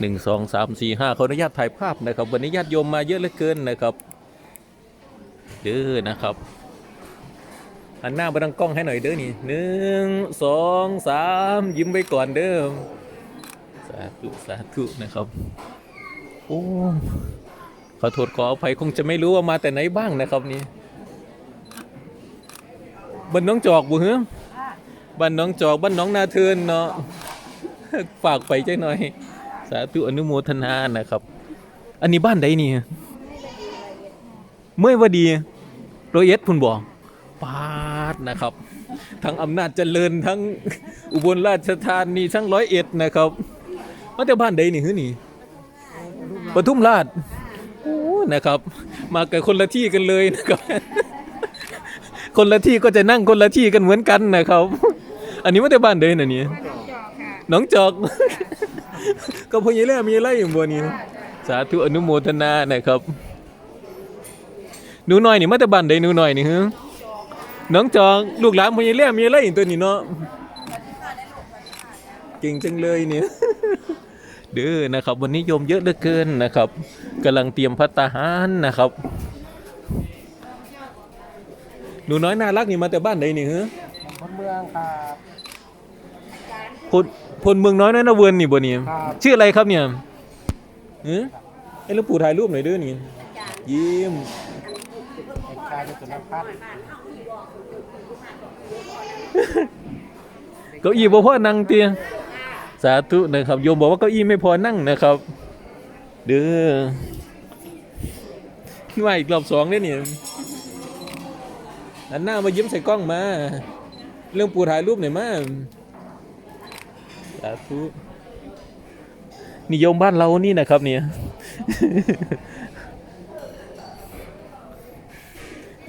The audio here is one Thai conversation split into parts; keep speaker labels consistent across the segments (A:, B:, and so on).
A: หนึ่งสองสามสี่ห้าขออนุญาตถ่ายภาพนะครับ วันนี้ญาติโยมมาเยอะเหลือเกินนะครับเด้อนะครับหันหน้ามาดังกล้องให้หน่อยเด้อนี่หนึ่งสองสามยิ้มไปก่อนเด้อสาธุสาธุนะครับโอ้ขอโทษขออภัยคงจะไม่รู้ว่ามาแต่ไหนบ้างนะครับนี่บ้านน้องจอกบุเหรอบ้านน้องจอกบ้านน้องนาเทินเนาะฝากไปใจหน่อยาธุอนุโมทนานะครับ อันนี้บ้านใดนี่เมื่อวดีโรอยเอสพุ่นบอกปาดนะครับ ทั้งอำนาจเจริญทั้งอุบลราชธานีทั้งร้อยเอ็ดนะครับมาแต่บ้านใดนี่ฮือนี่ปทุมราชโอ้นะครับ มากันคนละที่กันเลยนะครับ คนละที่ก็จะนั่งคนละที่กันเหมือนกันนะครับ อันนี้มาแต่บ้านใดนะนี่น้องจอก ก็พอยี่แล่มีอะไรอย่างบัวนี้ สาธุอนุโมทนานะครับหนูน้อยนี่มาแต่บ้านใดหนูน้อยนี่ฮะน้องจอกลูกหลานพอยี่แล่มีอะไรอย่างตัวนี้เนาะเก่งจังเลยเนี่ยเด้อนะครับวันนี้โยมเยอะเหลือเกินนะครับกำลังเตรียมพัตตาหารนะครับหนูน้อยน่ารักนี่มาแต่บ้านใดนี่ฮะ
B: คนเมืองครับ
A: พลพลเมืองน้อยน้อยนะเวิร์นนี่บ่เนี่ย
B: ครับ
A: ชื่ออะไรครับเนี่ยเอ้ไอ้หลูกปู่ถ่ายรูปหน่อยเด้วยนี่ยิ้ม
B: เด็กชายจุลพัฒน์
A: เก้าอี้บ่พอนั่งเตียสาธุนะครับโยมบอกว่าเก้าอี้ไม่พอนั่งนะครับ เด้อมาอีกรอบสองเนี่ยนี่อันหน้ามายิ้มใส่กล้องมา เรื่องปู่ถ่ายรูปหน่อยมาสาธุนิยมบ้านเรานี่นะครับเนี่ย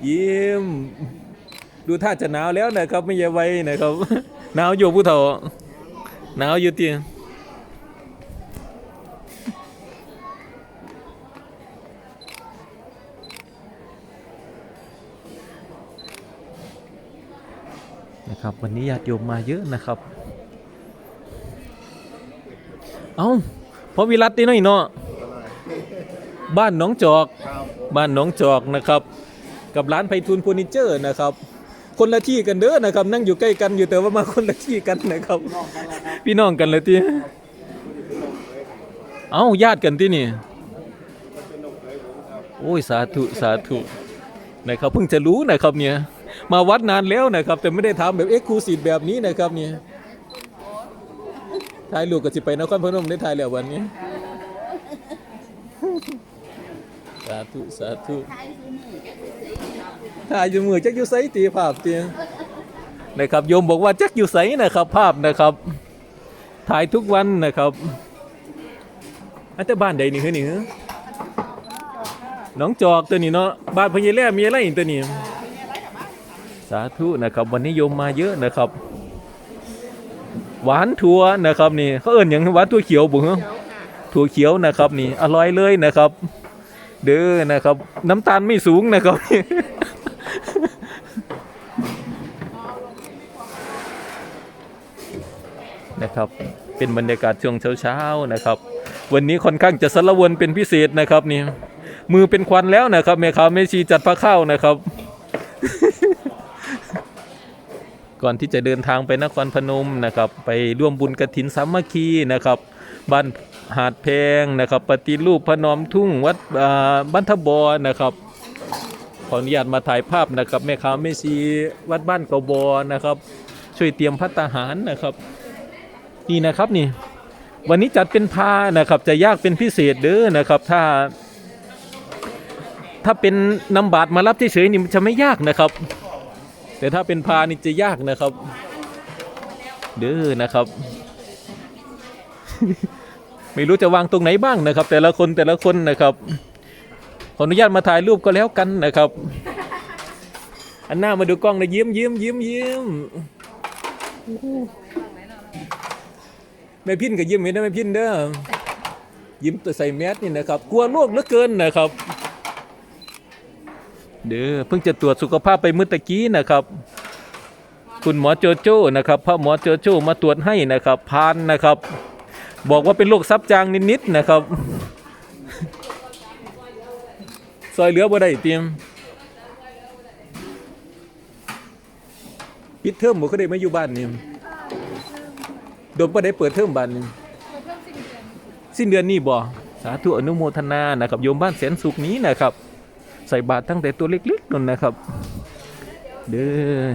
A: ยิ้มดูท่าจะหนาวแล้วนะครับ ไม่ใช่ไว้นะครับหนาวอยู่ผู้เฒ่าหนาวอยู่เตียงนะครับวันนี้ญาติโยมมาเยอะนะครับ เอ้าพอวิรัตินี่หน่อยเนาะบ้านน้องจอก บ้านน้องจอกนะครับ กับร้านไพฑูรย์เฟอร์นิเจอร์นะครับ คนละที่กันเด้อนะครับ นั่งอยู่ใกล้กันอยู่แต่ว่ามาคนละที่กันนะครับ พี่น้องกันเลยที่เอ้าญาติกันที่นี่โอ้ยสาธุสาธุนะครับเพิ่งจะรู้นะครับเนี่ยมาวัดนานแล้วนะครับ แต่ไม่ได้ทำแบบเอ็กซ์คลูซีฟแบบนี้นะครับเนี่ย ถ่ายรูปกับสิไปนครพนมได้ถ่ายแล้ววันนี้ สาธุสาธุถ่ายอยู่มือจักอยู่ไสตีภาพเตียนะครับโยมบอกว่าจักอยู่ไสนะครับ ภาพนะครับ ถ่ายทุกวันนะครับอันแต่บ้านใดนี่คือนี่ฮะน้องจอกตัวนี้เนาะบ้านพญาแล่มีอะไรอีกตัวนี้สาธุนะครับ วันนี้โยมมาเยอะนะครับ หวานถั่วนะครับนี่เขาเอิ่นอย่างหวานถั่วเขียวบุ๋งถั่วเขียวนะครับนี่อร่อยเลยนะครับ เด้อนะครับ น้ำตาลไม่สูงนะครับนะครับเป็นบรรยากาศช่วงเช้าๆนะครับ วันนี้ค่อนข้างจะสารวนเป็นพิเศษนะครับนี่มือเป็นควันแล้วนะครับแม่ค้าแม่ชีจัดผ้าข้าวนะครับ ก่อนที่จะเดินทางไปนครพนมนะครับ ไปร่วมบุญกระถินสามัคคีนะครับ บ้านหาดแพงนะครับ ปฏิรูปพนอมทุ่งวัดบ้านทบอนะครับขออนุญาตมาถ่ายภาพนะครับแม่ค้าแม่ชีวัดบ้านกบอนะครับ ช่วยเตรียมพัตตาหารนะครับ นี่นะครับนี่ วันนี้จัดเป็นพานะครับ จะยากเป็นพิเศษเด้อนะครับ ถ้า ถ้าเป็นนำบาตรมารับเฉยๆนี่มันจะไม่ยากนะครับ แต่ถ้าเป็นพานี่จะยากนะครับ เด้อนะครับ ไม่รู้จะวางตรงไหนบ้างนะครับ แต่ละคนแต่ละคนนะครับ ขออนุญาตมาถ่ายรูปก็แล้วกันนะครับ อันหน้ามาดูกล้องนะยิ้มยิ้มยิ้มยิ้มแม่พินก็ยิ้มเห็นไหมแม่พินเด้อยิ้มตัวใส่แมสนี่นะครับ กลัวโรคเหลือเกินนะครับ เด้อเพิ่งจะตรวจสุขภาพไปเมื่อตะกี้นะครับ คุณหมอโจโจ้นะครับพระหมอโจโจ้มาตรวจให้นะครับพานนะครับ บอกว่าเป็นโรคซับจางนิดๆนะครับซอยเหลือบ่ได้เตรียมปิดเทอมบ่ก็ได้มาอยู่บ้านนี่โดนบ่ได้เปิดเทอมบ้านนี่สิ้นเดือนนี้บ่สาธุอนุโมทนานะครับโยมบ้านแสนสุขนี้นะครับ ใส่บาตรตั้งแต่ตัวเล็กๆนั่นนะครับ เด้อ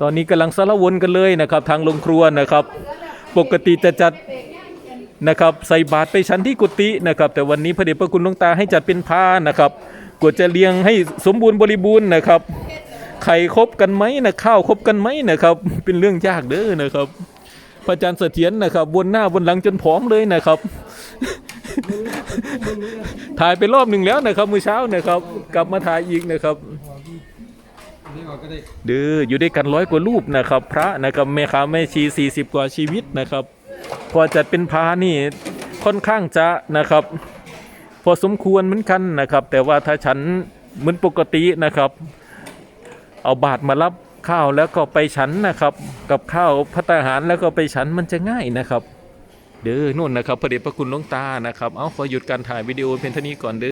A: ตอนนี้กำลังสารวนกันเลยนะครับ ทางลงครัวนะครับ ปกติจะจัดนะครับ ใส่บาตรไปชั้นที่กุฏินะครับ แต่วันนี้พระเดชพระคุณหลวงตาให้จัดเป็นผ้านะครับกว่าจะเลี้ยงให้สมบูรณ์บริบูรณ์นะครับไข่ครบกันไหมนะข้าวครบกันไหมนะครับ เป็นเรื่องยากเด้อนะครับพระอาจารย์เสถียรนะครับบนหน้าบนหลังจนผอมเลยนะครับ ถ่ายไปรอบหนึ่งแล้วนะครับมื้อเช้านะครับ กลับมาถ่ายอีกนะครับ
B: ด้
A: เด้ออยู่ด้วยกันร้อยกว่ารูปนะครับ พระนะครับแม่ค้าแม่ชี 40 กว่าชีวิตนะครับกว่าจัดเป็นพานี่ค่อนข้างจะนะครับ พอสมควรเหมือนกันนะครับ แต่ว่าถ้าฉันเหมือนปกตินะครับ เอาบาตรมารับข้าวแล้วก็ไปฉันนะครับ กับข้าวพัตตาหารแล้วก็ไปฉันมันจะง่ายนะครับ เด้อนู่นนะครับพระเดชพระคุณหลวงตานะครับ เอาขอหยุดการถ่ายวิดีโอเพียงเท่านี้ก่อนเด้อ